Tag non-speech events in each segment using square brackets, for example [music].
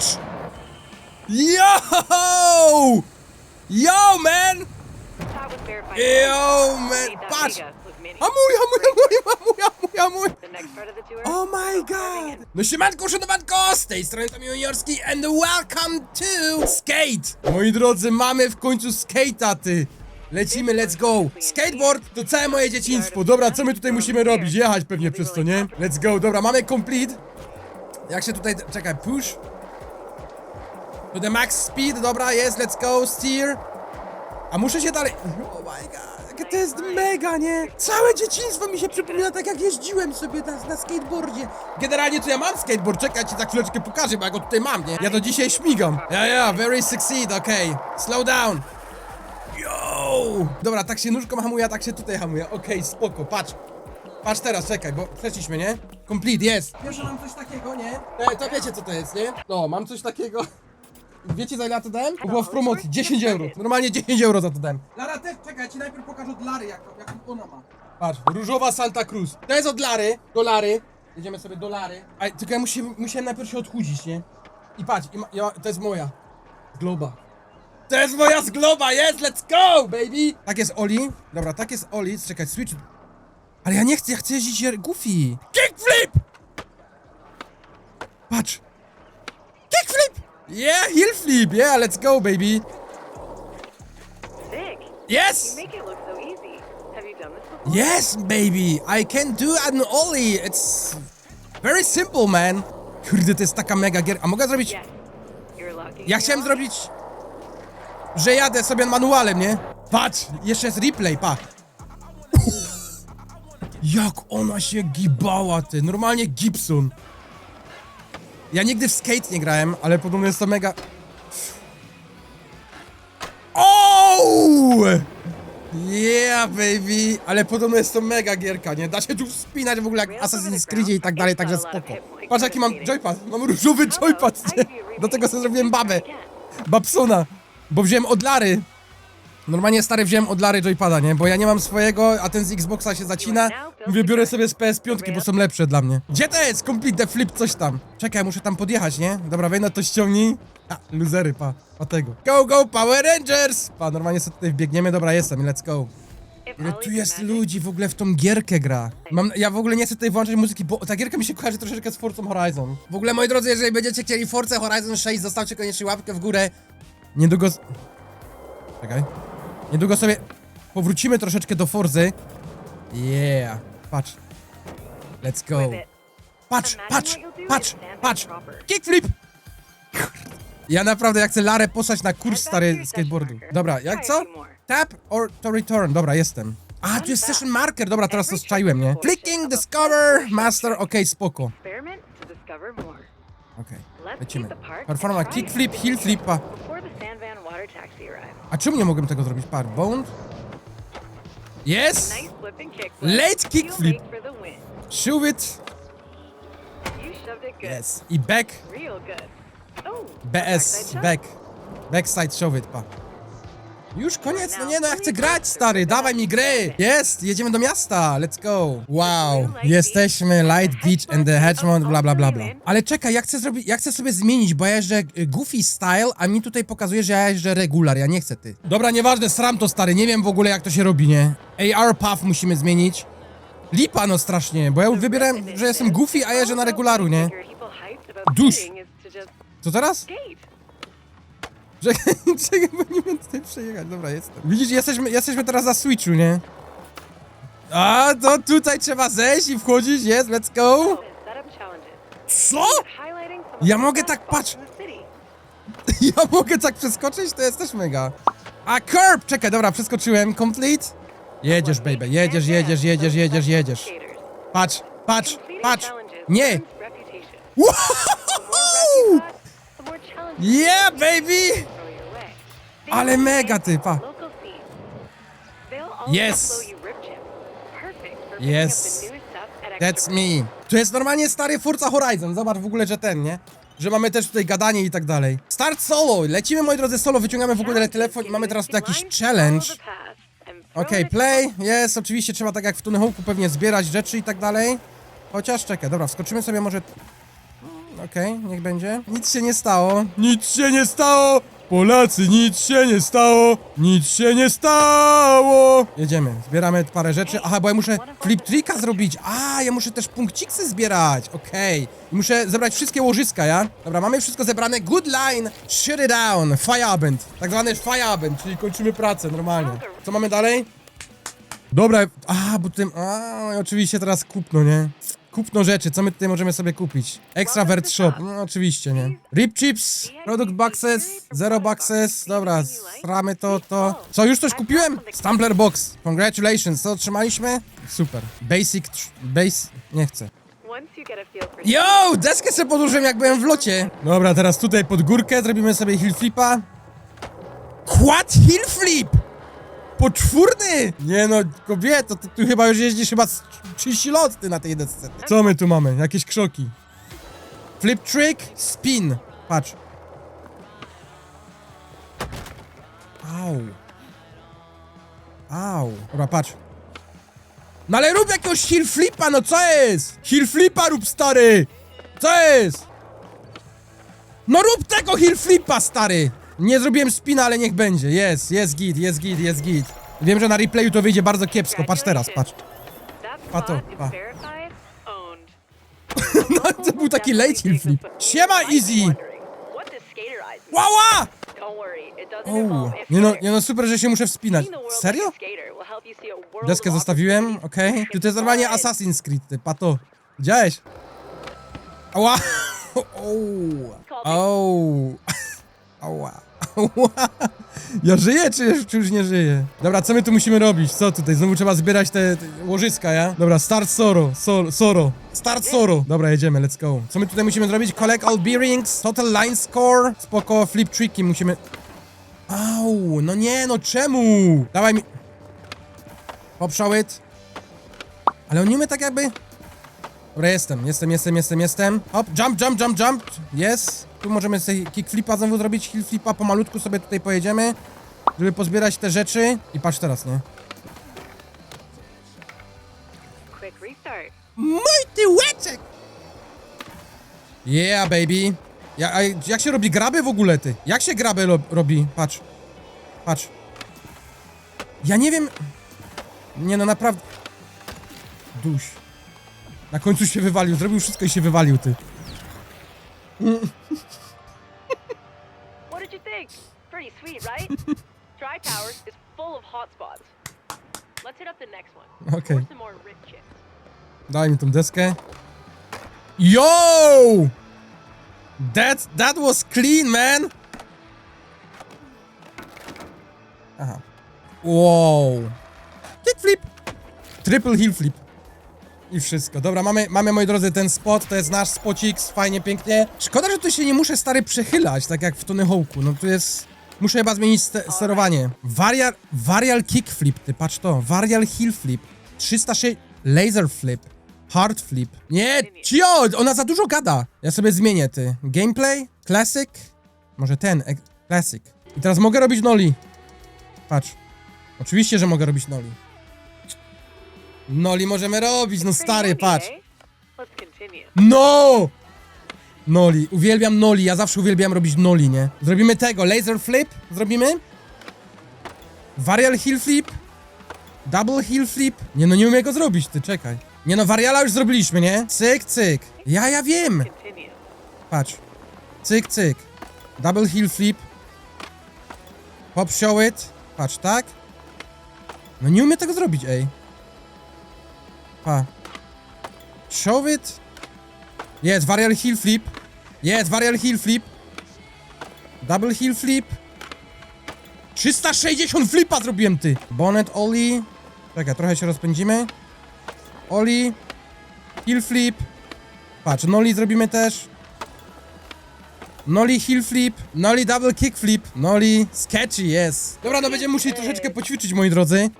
patrz! Yo! Yo, man! Yo, man, patrz! The next part of the tour. Oh my god! No siemanko, szanowanko, z tej strony Tomi Juniorski and welcome to Skate! Moi drodzy, mamy w końcu skate'a, ty! Lecimy, let's go! Skateboard to całe moje dzieciństwo. Dobra, co my tutaj musimy robić? Jechać pewnie przez to, nie? Let's go, dobra, mamy complete. Jak się tutaj... Czekaj, push. To the max speed, dobra, jest, let's go, steer. A muszę się dalej... Oh my god, jakie to jest mega, nie? Całe dzieciństwo mi się przypomina tak jak jeździłem sobie na, na skateboardzie. Generalnie to ja mam skateboard, czekaj, ci za chwileczkę pokażę, bo ja go tutaj mam, nie? Ja to dzisiaj śmigam. Ja, ja, very succeed, okej. Slow down. Yo! Dobra, tak się nóżką hamuje, a tak się tutaj hamuje. Okej, spoko, patrz. Patrz teraz, czekaj, bo przeszliśmy, nie? Complete, jest. Wiesz, że mam coś takiego, nie? E, to wiecie co to jest, nie? No, mam coś takiego. Wiecie za ile ja to dałem? Bo było w promocji, 10 euro. Normalnie 10 euro za to dałem. Lara też, czekaj, ja ci najpierw pokażę od Lary, jak, jak ona ma. Patrz, różowa Santa Cruz. To jest od Lary, do Lary. Jedziemy sobie do Lary. A, tylko ja musiałem, musiałem najpierw się odchudzić, nie? I patrz, i ma, ja, to jest moja. Z Globa. To jest moja z Globa, jest, let's go, baby! Tak jest Oli. Dobra, tak jest Oli. Czekaj, switch. Ale ja nie chcę, ja chcę jeździć Goofy. Kickflip! Patrz. Kickflip! Yeah, heel flip, yeah, let's go, baby. Sick. Yes! You make it look so easy. Have you done this before? Yes, baby! I can do an ollie! It's very simple, man! Kurde, to jest taka mega gier. A mogę zrobić... Yes. You're lucky. Ja chciałem zrobić... Że jadę sobie manualem, nie? Patrz! Jeszcze jest replay, pa! Jak ona się gibała, ty! Normalnie Gibson! Ja nigdy w skate nie grałem, ale podobno jest to mega... Oh! Yeah, baby! Ale podobno jest to mega gierka, nie? Da się tu wspinać w ogóle jak Assassin's Creed i tak dalej, także spoko. Patrz jaki mam joypad, mam różowy joypad, nie? Do tego sobie zrobiłem babę. Babsona. Bo wziąłem od Lary. Normalnie stary wziąłem od Lary joypada, nie? Bo ja nie mam swojego, a ten z Xboxa się zacina. Mówię, biorę sobie z PS5, bo są lepsze dla mnie. Gdzie to jest? Complete the flip, coś tam. Czekaj, muszę tam podjechać, nie? Dobra, wejdę to ściągnij. A, luzery, pa. Pa tego. Go, go, Power Rangers! Pa, normalnie sobie tutaj wbiegniemy. Dobra, jestem, let's go. Ile tu jest ludzi w ogóle w tą gierkę gra. Mam, ja w ogóle nie chcę tutaj włączać muzyki, bo ta gierka mi się kojarzy troszeczkę z Forza Horizon. W ogóle, moi drodzy, jeżeli będziecie chcieli Forza Horizon 6, zostawcie koniecznie łapkę w górę. Niedługo... s- Czekaj. Niedługo sobie powrócimy troszeczkę do Forzy. Yeah. Patrz. Let's go. Patrz, patrz, patrz, patrz. Kickflip! Ja naprawdę, ja chcę Larę posłać na kurs stary skateboardu. Dobra, jak co? Tap or to return. Dobra, jestem. A, tu jest session marker. Dobra, teraz to strzaiłem, nie? Flicking, discover, master, okej, spoko. Okej, Let's lecimy. Performa kickflip, heel flipa. A czemu nie mogłem tego zrobić? Par, bound? Yes! Late kickflip. Shove it. Yes. I back. Oh. BS, back. Backside shove it, pa. Już koniec? No nie, no ja chcę grać, stary, dawaj mi gry! Jest, jedziemy do miasta, let's go! Wow, jesteśmy Light Beach and the Hedgemont, bla bla bla bla. Ale czekaj, ja chcę zrobić, ja chcę sobie zmienić, bo ja jeżdżę y, Goofy Style, a mi tutaj pokazuje, że ja jeżdżę regular, ja nie chcę ty. Dobra, nieważne, sram to stary, nie wiem w ogóle jak to się robi, nie? AR Path musimy zmienić. Lipa no strasznie, bo ja wybieram, że jestem Goofy, a jeżdżę na regularu, nie? Dusz. Co teraz? Czekaj, bo nie wiem tutaj przejechać. Dobra, jestem. Widzisz, jesteśmy, jesteśmy teraz na Switchu, nie? A, to tutaj trzeba zejść i wchodzić, jest, let's go! Co? Ja mogę tak patrz- [laughs] Ja mogę tak przeskoczyć? To jest też mega. A, curb! Czekaj, dobra, przeskoczyłem, complete. Jedziesz, baby, jedziesz, jedziesz, jedziesz, jedziesz, jedziesz. Patrz, patrz, patrz! Nie! Wow! Yeah, baby! Ale mega, ty, pa. Yes. Yes. That's me. To jest normalnie stary Forza Horizon. Zobacz w ogóle, że ten, nie? Że mamy też tutaj gadanie i tak dalej. Start solo. Lecimy, moi drodzy, solo. Wyciągamy w ogóle telefon i mamy teraz tu jakiś challenge. Okej, play. Jest, oczywiście trzeba tak jak w Tony Hawk'u pewnie zbierać rzeczy i tak dalej. Chociaż czekaj, dobra, wskoczymy sobie może... okej, niech będzie. Nic się nie stało. Nic się nie stało! Polacy, nic się nie stało! Nic się nie stało! Jedziemy, zbieramy parę rzeczy. Aha, bo ja muszę flip tricka zrobić. A, ja muszę też punkciksy zbierać. Okej. I Muszę zebrać wszystkie łożyska, ja? Dobra, mamy wszystko zebrane. Good line, shut it down, fireband. Tak zwany fireband, czyli kończymy pracę normalnie. Co mamy dalej? Dobra, a, bo tym, a, oczywiście teraz kupno, nie? Kupno rzeczy, co my tutaj możemy sobie kupić? Extra Vert Shop, no oczywiście, nie? Rip Chips, Product Boxes, Zero Boxes, dobra, stramy to, to. Co, już coś kupiłem? Stumbler Box, congratulations, co otrzymaliśmy? Super. Basic, base, nie chcę. Yo, deskę sobie podłożyłem jak byłem w locie. Dobra, teraz tutaj pod górkę zrobimy sobie hill flipa. Quad hill flip! Poczwórny! Nie no, kobieto, ty tu chyba już jeździsz chyba z 30 lot ty na tej desce. Co my tu mamy? Jakieś krzoki. Flip trick, spin. Patrz. Au. Au. Dobra, patrz. No ale rób jakiegoś hill flipa, no co jest? Hill flipa rób, stary! Co jest? No rób tego hill flipa, stary! Nie zrobiłem spina, ale niech będzie. Jest, jest git, jest git, jest git. Wiem, że na replayu to wyjdzie bardzo kiepsko. Patrz teraz, patrz. Pa. verified, [laughs] owned. No to był taki hill flip. Siema, Easy! Wała! Don't worry, it doesn't O, involve nie no, nie no, super, że się muszę wspinać. Serio? Deskę zostawiłem, okej. Ty to jest normalnie Assassin's Creed, ty, pato. Widziałeś? Ała! Ouu. Ouu. Ała. [laughs] Ja żyję, czy, czy już nie żyję? Dobra, co my tu musimy robić? Co tutaj? Znowu trzeba zbierać te, te łożyska, ja? Dobra, start Soro. Sol, Soro. Start Soro. Dobra, jedziemy, let's go. Co my tutaj musimy zrobić? Collect all bearings, total line score. Spoko, flip tricky musimy... Au, no nie, no czemu? Dawaj mi... Popshow Ale on nie umie tak jakby... Dobra, jestem, jestem, jestem, jestem, jestem. Hop, jump, jump, jump, jump. Jest. Tu możemy sobie kickflipa znowu zrobić, hillflipa, pomalutku sobie tutaj pojedziemy, żeby pozbierać te rzeczy. I patrz teraz, nie? Quick restart. Mój tyłeczek! Yeah, baby. Ja, a jak się robi graby w ogóle, ty? Jak się graby robi? Patrz. Patrz. Ja nie wiem... Nie no, naprawdę... Duś. Na końcu się wywalił, zrobił wszystko i się wywalił, ty. What did you think? Pretty sweet, right? [laughs] Dry Towers is full of hotspots. Let's hit up the next one. Okay. Or some more rip chicks. Daj mi tą deskę. Yo! That, that was clean, man! Aha. Wow. Kickflip! Triple heel flip. I wszystko. Dobra, mamy, mamy, moi drodzy, ten spot, to jest nasz spocik, fajnie, pięknie. Szkoda, że tu się nie muszę, stary, przechylać, tak jak w Tony Hawk'u. No tu jest... Muszę chyba zmienić ste- sterowanie. Varial, varial kickflip, ty, patrz to. Varial heel flip. 306... Laser flip. Hard flip. Nie, cio! Ona za dużo gada. Ja sobie zmienię, ty. Gameplay? Classic? Może ten, e- Classic. I teraz mogę robić noli. Patrz. Oczywiście, że mogę robić noli. Noli możemy robić, no stary, patrz. Let's continue. No! Noli, uwielbiam noli, ja zawsze uwielbiam robić noli, nie? Zrobimy tego, laser flip, zrobimy? Varial heel flip? Double heel flip? Nie no, nie umiem go zrobić, ty, czekaj. Nie no, variala już zrobiliśmy, nie? Cyk, cyk. Ja, ja wiem. Continue. Patrz. Cyk, cyk. Double heel flip. Pop show it. Patrz, tak? No nie umiem tego zrobić, ej. Pa. Show it. Jest, varial heel flip. Jest, varial heel flip. Double heel flip. 360 flipa zrobiłem, ty. Bonnet, ollie. Czekaj, trochę się rozpędzimy. Ollie. Heel flip. Patrz, nollie zrobimy też. Nolly heel flip, nolly double kick flip, nolly sketchy, yes. Dobra, no będziemy musieli troszeczkę poćwiczyć, moi drodzy.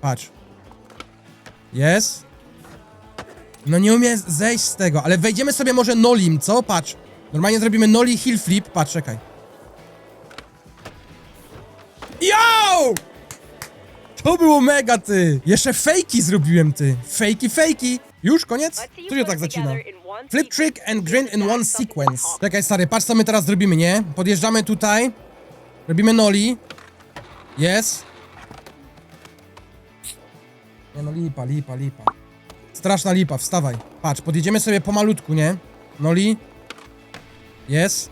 Patrz. Jest. No nie umiem zejść z tego, ale wejdziemy sobie może nolim, co? Patrz. Normalnie zrobimy nolly heel flip. Patrz, czekaj. Yo! To było mega, ty! Jeszcze fejki zrobiłem, ty. Fejki, fejki. Już, koniec? Tu się tak one Flip trick and grind in one sequence. Czekaj, stary, patrz co my teraz zrobimy, nie? Podjeżdżamy tutaj. Robimy noli. Jest. Nie no, lipa, lipa, lipa. Straszna lipa, wstawaj. Patrz, podjedziemy sobie pomalutku, nie? Noli. Jest.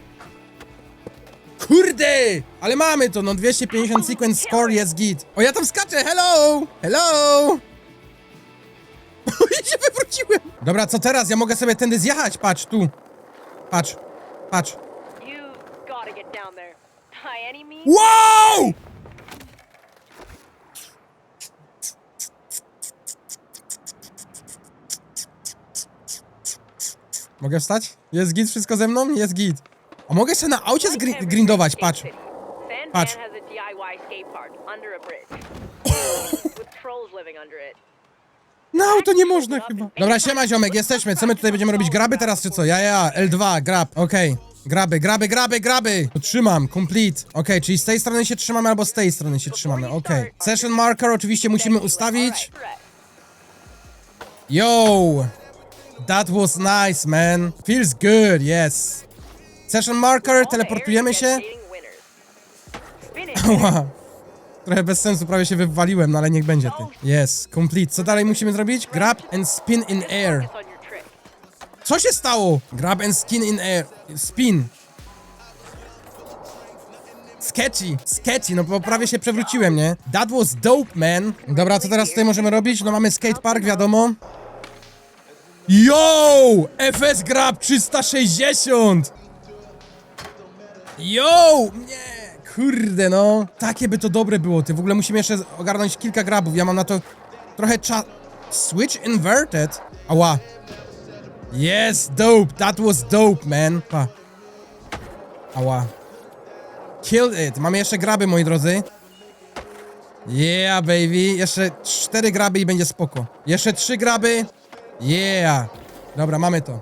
Kurde! Ale mamy to, no 250 sequence score jest git. O, ja tam skaczę, hello! Hello! [laughs] I się wywróciłem. Dobra, co teraz? Ja mogę sobie tędy zjechać, patrz, tu. Patrz, patrz. You've Mogę wstać? Jest git, wszystko ze mną? Jest git. A mogę sobie na aucie zgri- grindować, patrz. Patrz. Fran has a DIY skate park under a bridge. with trolls living under it. No auto nie można chyba. Dobra, siema ziomek, jesteśmy. Co my tutaj będziemy robić? Graby teraz czy co? Ja, ja, L2, grab, okej. Graby, graby, graby, graby! To trzymam, complete. Okej, czyli z tej strony się trzymamy albo z tej strony się trzymamy, okej. Session marker oczywiście musimy ustawić. Yo! That was nice, man. Feels good, yes. Session marker, teleportujemy się. Ła. [laughs] Trochę bez sensu, prawie się wywaliłem, no ale niech będzie ty. Yes, complete. Co dalej musimy zrobić? Grab and spin in air. Co się stało? Grab and skin in air. Spin. Sketchy, sketchy, no bo prawie się przewróciłem, nie? That was dope, man. Dobra, co teraz tutaj możemy robić? No mamy skatepark, wiadomo. Yo! FS Grab 360! Yo! Nie! Kurde, no. Takie by to dobre było, ty. W ogóle musimy jeszcze ogarnąć kilka grabów. Ja mam na to trochę cza... Switch inverted? Ała. Yes, dope. That was dope, man. Pa. Ała. Killed it. Mamy jeszcze graby, moi drodzy. Yeah, baby. Jeszcze cztery graby i będzie spoko. Jeszcze trzy graby. Yeah. Dobra, mamy to.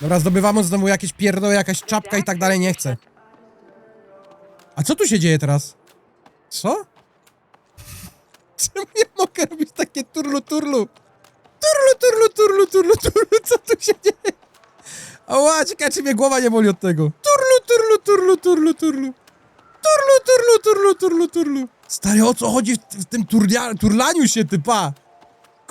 Dobra, zdobywamy znowu jakieś pierdoły, jakaś czapka i tak dalej, nie chcę. A co tu się dzieje teraz? Co? [laughs] Czemu ja mogę robić takie turlu turlu? Turlu, turlu, turlu, turlu, turlu, co tu się dzieje? Ała, ciekawe, czy mnie głowa nie boli od tego. Turlu, turlu, turlu, turlu, turlu. Turlu, turlu, turlu, turlu, turlu. Stary, o co chodzi w, tym turlaniu się, typa?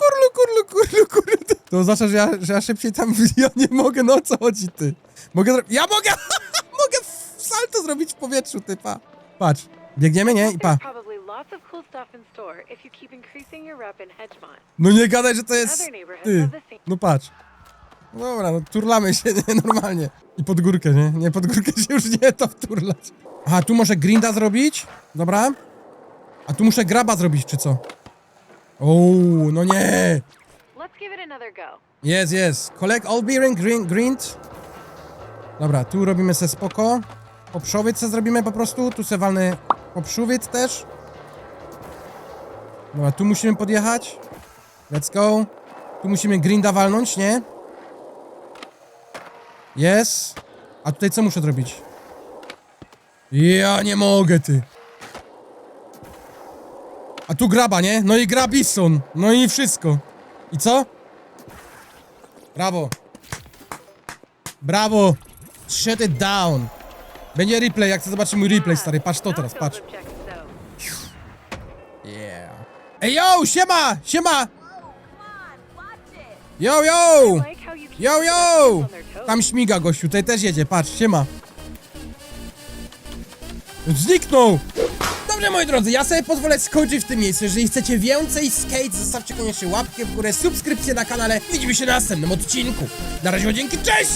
Kurlu, kurlu, kurlu, kurlu. To oznacza, że ja, że ja szybciej tam ja nie mogę, no o co chodzi, ty? Mogę Ja mogę, [laughs] mogę salto zrobić w powietrzu, typa. Patrz, biegniemy, nie? I pa. No nie gadaj, że to jest ty. No patrz. Dobra, no turlamy się, [laughs] nie, normalnie. I pod górkę, nie? Nie, pod górkę się już nie to wturlać. Aha, tu może grinda zrobić? Dobra. A tu muszę graba zrobić, czy co? Ouu, no nie. Jest, jest. Collect all bearing green, grind. Dobra, tu robimy se spoko. Poprzowiec se zrobimy po prostu. Tu se walny poprzowiec też. Dobra, tu musimy podjechać. Let's go. Tu musimy grinda walnąć, nie? Jest. A tutaj co muszę zrobić? Ja nie mogę, ty. A tu graba, nie? No i grabison. No i wszystko. I co? Brawo. Brawo. Shut it down. Będzie replay, jak chcę zobaczyć mój replay, stary. Patrz to teraz, patrz. Yeah. Ej, yo, siema, siema. Yo, yo. Yo, yo. Tam śmiga gościu, tutaj też jedzie, patrz, siema. Zniknął. Dobrze, moi drodzy, ja sobie pozwolę skończyć w tym miejscu. Jeżeli chcecie więcej skate, zostawcie koniecznie łapkę w górę, subskrypcję na kanale. Widzimy się na następnym odcinku. Na razie, dzięki, cześć!